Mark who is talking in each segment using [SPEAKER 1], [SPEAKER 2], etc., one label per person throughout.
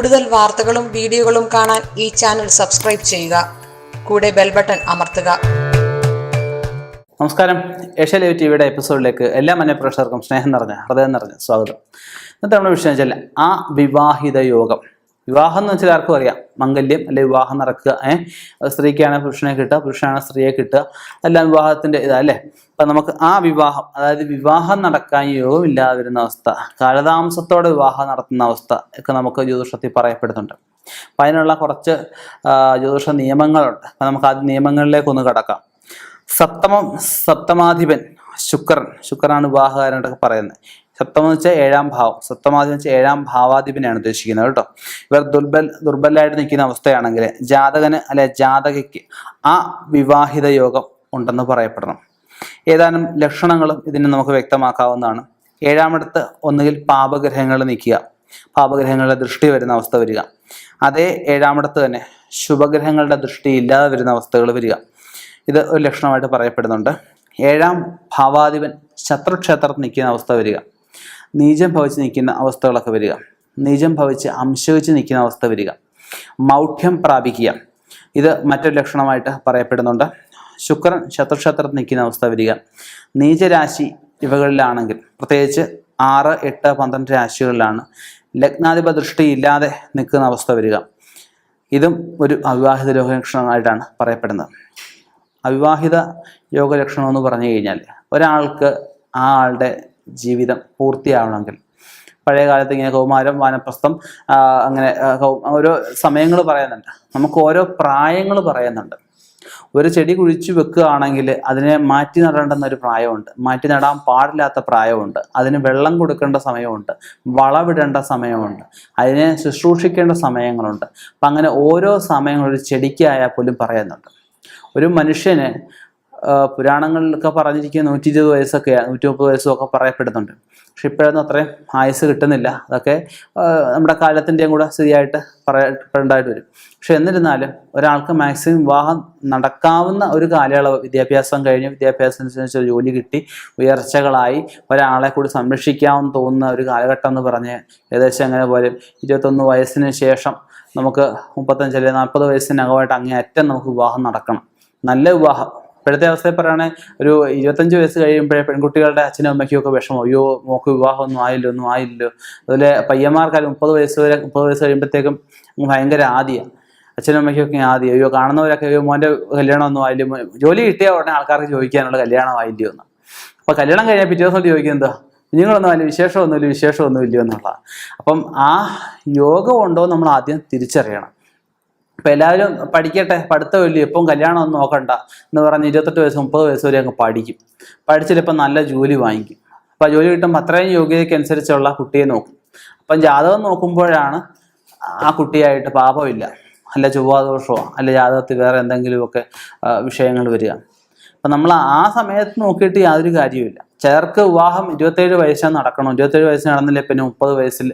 [SPEAKER 1] കൂടുതൽ വാർത്തകളും വീഡിയോകളും കാണാൻ ഈ ചാനൽ സബ്സ്ക്രൈബ് ചെയ്യുക. കൂടെ ബെൽ ബട്ടൺ അമർത്തുക.
[SPEAKER 2] നമസ്കാരം. ഏഷ്യ ലൈവ് ടി വിയുടെ എപ്പിസോഡിലേക്ക് എല്ലാ മനഃപ്രേക്ഷകർക്കും സ്നേഹം നിറഞ്ഞ ഹൃദയം നിറഞ്ഞ സ്വാഗതം. ഇന്നത്തെ നമ്മുടെ വിഷയം വെച്ചാൽ ആ വിവാഹിത യോഗം. വിവാഹം എന്ന് വെച്ചാൽ ആർക്കും അറിയാം. മംഗല്യം അല്ലെ വിവാഹം നടക്കുക ഏഹ് സ്ത്രീക്കാണ് പുരുഷനെ കിട്ടുക പുരുഷനാണ് സ്ത്രീയെ കിട്ടുക. എല്ലാം വിവാഹത്തിന്റെ ഇതാ അല്ലേ? അപ്പൊ നമുക്ക് ആ വിവാഹം അതായത് വിവാഹം നടക്കാൻ യോഗമില്ലാതെ വരുന്ന അവസ്ഥ കാലതാമസത്തോടെ വിവാഹം നടത്തുന്ന അവസ്ഥ ഒക്കെ നമുക്ക് ജ്യോതിഷത്തിൽ പറയപ്പെടുന്നുണ്ട്. അപ്പൊ അതിനുള്ള കുറച്ച് ജ്യോതിഷ നിയമങ്ങളുണ്ട്. അപ്പൊ നമുക്ക് ആ നിയമങ്ങളിലേക്ക് ഒന്ന് കടക്കാം. സപ്തമം സപ്തമാധിപൻ ശുക്രൻ ശുക്രനാണ് വിവാഹകാരനൊക്കെ പറയുന്നത്. സപ്തമം എന്ന് വെച്ചാൽ ഏഴാം ഭാവം. സപ്തമാധിപൻ വെച്ചാൽ ഏഴാം ഭാവാധിപനെയാണ് ഉദ്ദേശിക്കുന്നത് കേട്ടോ. ഇവർ ദുർബൽ ദുർബലായിട്ട് നിൽക്കുന്ന അവസ്ഥയാണെങ്കിൽ ജാതകന് അല്ലെ ജാതകയ്ക്ക് ആ വിവാഹിത യോഗം ഉണ്ടെന്ന് പറയപ്പെടണം. ഏതാനും ലക്ഷണങ്ങളും ഇതിന് നമുക്ക് വ്യക്തമാക്കാവുന്നതാണ്. ഏഴാമിടത്ത് ഒന്നുകിൽ പാപഗ്രഹങ്ങൾ നിൽക്കുക. പാപഗ്രഹങ്ങളുടെ ദൃഷ്ടി വരുന്ന അവസ്ഥ വരിക. അതേ ഏഴാമിടത്ത് തന്നെ ശുഭഗ്രഹങ്ങളുടെ ദൃഷ്ടി ഇല്ലാതെ വരുന്ന അവസ്ഥകൾ വരിക. ഇത് ഒരു ലക്ഷണമായിട്ട് പറയപ്പെടുന്നുണ്ട്. ഏഴാം ഭാവാധിപൻ ശത്രുക്ഷേത്രത്തിൽ നിൽക്കുന്ന അവസ്ഥ വരിക. നീചം ഭവിച്ച് നിൽക്കുന്ന അവസ്ഥകളൊക്കെ വരിക. നീചം ഭവിച്ച് അംശവിച്ച് നിൽക്കുന്ന അവസ്ഥ വരിക. മൗഢ്യം പ്രാപിക്കുക. ഇത് മറ്റൊരു ലക്ഷണമായിട്ട് പറയപ്പെടുന്നുണ്ട്. ശുക്രൻ ശത്രുക്ഷേത്രത്തിൽ നിൽക്കുന്ന അവസ്ഥ വരിക. നീചരാശി ഇവകളിലാണെങ്കിൽ പ്രത്യേകിച്ച് ആറ് എട്ട് പന്ത്രണ്ട് രാശികളിലാണ് ലഗ്നാധിപ ദൃഷ്ടി ഇല്ലാതെ നിൽക്കുന്ന അവസ്ഥ വരിക. ഇതും ഒരു അവിവാഹിത രോഗലക്ഷണമായിട്ടാണ് പറയപ്പെടുന്നത്. അവിവാഹിത യോഗലക്ഷണം എന്ന് പറഞ്ഞു കഴിഞ്ഞാൽ ഒരാൾക്ക് ആ ആളുടെ ജീവിതം പൂർത്തിയാവണമെങ്കിൽ. പഴയ കാലത്ത് ഇങ്ങനെ കൗമാരം വാനപ്രസ്ഥം അങ്ങനെ ഓരോ സമയങ്ങൾ പറയുന്നുണ്ട്. നമുക്ക് ഓരോ പ്രായങ്ങൾ പറയുന്നുണ്ട്. ഒരു ചെടി കുഴിച്ചു വെക്കുകയാണെങ്കിൽ അതിനെ മാറ്റി നടേണ്ടുന്ന ഒരു പ്രായമുണ്ട്. മാറ്റി നടാൻ പാടില്ലാത്ത പ്രായമുണ്ട്. അതിന് വെള്ളം കൊടുക്കേണ്ട സമയമുണ്ട്. വളവിടേണ്ട സമയമുണ്ട്. അതിനെ ശുശ്രൂഷിക്കേണ്ട സമയങ്ങളുണ്ട്. അപ്പം അങ്ങനെ ഓരോ സമയങ്ങളും ഒരു ചെടിക്കായാൽ പോലും പറയുന്നുണ്ട്. ഒരു മനുഷ്യന് പുരാണങ്ങളിലൊക്കെ പറഞ്ഞിരിക്കുന്ന നൂറ്റി ഇരുപത് വയസ്സൊക്കെ നൂറ്റി മുപ്പത് വയസ്സും ഒക്കെ പറയപ്പെടുന്നുണ്ട്. പക്ഷെ ഇപ്പോഴൊന്നും അത്രയും ആയുസ് കിട്ടുന്നില്ല. അതൊക്കെ നമ്മുടെ കാലത്തിന്റെയും കൂടെ സ്ഥിതിയായിട്ട് പറയപ്പെടേണ്ടതായിട്ട് വരും. പക്ഷെ എന്നിരുന്നാലും ഒരാൾക്ക് മാക്സിമം വിവാഹം നടക്കാവുന്ന ഒരു കാലയളവ് വിദ്യാഭ്യാസം കഴിഞ്ഞ് വിദ്യാഭ്യാസം അനുസരിച്ച് ജോലി കിട്ടി ഉയർച്ചകളായി ഒരാളെ കൂടി സംരക്ഷിക്കാമെന്ന് തോന്നുന്ന ഒരു കാലഘട്ടം എന്ന് പറഞ്ഞ് ഏകദേശം അങ്ങനെ പോലും ഇരുപത്തൊന്ന് വയസ്സിന് ശേഷം നമുക്ക് മുപ്പത്തഞ്ച് അല്ലെങ്കിൽ നാൽപ്പത് വയസ്സിനകമായിട്ട് അങ്ങേ അറ്റം നമുക്ക് വിവാഹം നടക്കണം. നല്ല വിവാഹം. ഇപ്പോഴത്തെ അവസ്ഥയിൽ പറയുകയാണെങ്കിൽ ഒരു ഇരുപത്തഞ്ച് വയസ്സ് കഴിയുമ്പോഴേ പെൺകുട്ടികളുടെ അച്ഛനും അമ്മയ്ക്കും ഒക്കെ വിഷമം. അയ്യോ മോക്ക് വിവാഹമൊന്നും ആയില്ലോ ഒന്നും ആയില്ലോ. അതുപോലെ പയ്യന്മാർക്കാരും മുപ്പത് വയസ്സ് വരെ മുപ്പത് വയസ്സ് കഴിയുമ്പോഴത്തേക്കും ഭയങ്കര ആദ്യമാണ് അച്ഛനും അമ്മയ്ക്കൊക്കെ ആദ്യം. അയ്യോ കാണുന്നവരൊക്കെ അയ്യോ മോന്റെ കല്യാണമൊന്നും ആയില്ലോ ജോലി കിട്ടിയ ഉടനെ ആൾക്കാർക്ക് ചോദിക്കാനുള്ള കല്യാണം ആയില്ലയോ എന്ന്. അപ്പോൾ കല്യാണം കഴിഞ്ഞാൽ പിറ്റേ ദിവസം ചോദിക്കുന്നത് എന്താ? അതിന് വിശേഷമൊന്നുമില്ല വിശേഷമൊന്നും ഇല്ലയോ എന്നുള്ളതാണ് അപ്പം ആ യോഗം ഉണ്ടോ നമ്മൾ ആദ്യം തിരിച്ചറിയണം. ഇപ്പം എല്ലാവരും പഠിക്കട്ടെ പഠിത്തമില്ല ഇപ്പം കല്യാണം ഒന്നും നോക്കണ്ട എന്ന് പറഞ്ഞ് ഇരുപത്തെട്ട് വയസ്സ് മുപ്പത് വയസ്സ് വരെ അങ്ങ് പഠിക്കും. പഠിച്ചിട്ട് ഇപ്പം നല്ല ജോലി വാങ്ങിക്കും. അപ്പം ജോലി കിട്ടുമ്പോൾ അത്രയും യോഗ്യതയ്ക്ക് അനുസരിച്ചുള്ള കുട്ടിയെ നോക്കും. അപ്പം ജാതകം നോക്കുമ്പോഴാണ് ആ കുട്ടിയായിട്ട് പാപമില്ല. അല്ല ചൊവ്വാദോഷമോ അല്ല ജാതകത്തിൽ വേറെ എന്തെങ്കിലുമൊക്കെ വിഷയങ്ങൾ വരിക. അപ്പം നമ്മൾ ആ സമയത്ത് നോക്കിയിട്ട് യാതൊരു കാര്യവുമില്ല. ചിലർക്ക് വിവാഹം ഇരുപത്തേഴ് വയസ്സാണ് നടക്കണം. ഇരുപത്തേഴ് വയസ്സ് നടന്നില്ലേ പിന്നെ മുപ്പത് വയസ്സിൽ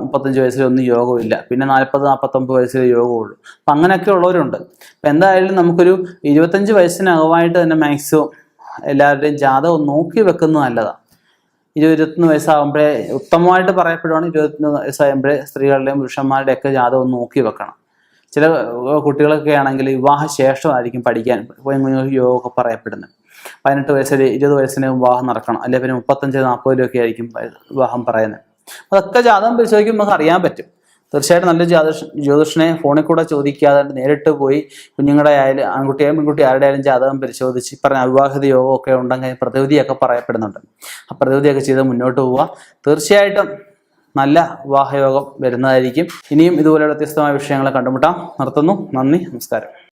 [SPEAKER 2] മുപ്പത്തഞ്ച് വയസ്സിൽ ഒന്നും യോഗമില്ല പിന്നെ നാൽപ്പത് നാൽപ്പത്തൊമ്പത് വയസ്സിൽ യോഗമുള്ളൂ അപ്പം അങ്ങനെയൊക്കെ ഉള്ളവരുണ്ട്. അപ്പം എന്തായാലും നമുക്കൊരു ഇരുപത്തഞ്ച് വയസ്സിനകമായിട്ട് തന്നെ മാക്സിമം എല്ലാവരുടെയും ജാതകം നോക്കി വെക്കുന്നത് നല്ലതാണ് ഇരുപത് ഇരുപത്തൊന്ന് വയസ്സാകുമ്പോഴേ ഉത്തമമായിട്ട് പറയപ്പെടുവാണ് ഇരുപത്തൊന്ന് വയസ്സാകുമ്പോഴേ സ്ത്രീകളുടെയും പുരുഷന്മാരുടെയും ഒക്കെ ജാതകം നോക്കി വെക്കണം. ചില കുട്ടികളൊക്കെ ആണെങ്കിൽ വിവാഹ ശേഷമായിരിക്കും പഠിക്കാൻ യോഗമൊക്കെ പറയപ്പെടുന്നത്. പതിനെട്ട് വയസ്സിൽ ഇരുപത് വയസ്സിന് വിവാഹം നടക്കണം. അല്ലെങ്കിൽ പിന്നെ മുപ്പത്തഞ്ച് നാൽപ്പതിലൊക്കെ ആയിരിക്കും വിവാഹം പറയുന്നത്. അതൊക്കെ ജാതകം പരിശോധിക്കുമ്പോൾ നമുക്ക് അറിയാൻ പറ്റും. തീർച്ചയായിട്ടും നല്ല ജ്യോതിഷ ജ്യോതിഷനെ ഫോണിൽ കൂടെ ചോദിക്കാതെ നേരിട്ട് പോയി കുഞ്ഞുങ്ങളുടെ ആയാലും ആൺകുട്ടിയായാലും പെൺകുട്ടി ആരുടെ ആയാലും ജാതകം പരിശോധിച്ച് പറഞ്ഞ അവിവാഹിത യോഗമൊക്കെ ഉണ്ടെങ്കിൽ പ്രതിവിധിയൊക്കെ പറയപ്പെടുന്നുണ്ട്. ആ പ്രതിവിധിയൊക്കെ ചെയ്ത് മുന്നോട്ട് പോവുക. തീർച്ചയായിട്ടും നല്ല വാഹയോഗം വരുന്നതായിരിക്കും. ഇനിയും ഇതുപോലെ വ്യത്യസ്തമായ വിഷയങ്ങളെ കണ്ടുമുട്ടാം. നിർത്തുന്നു. നന്ദി. നമസ്കാരം.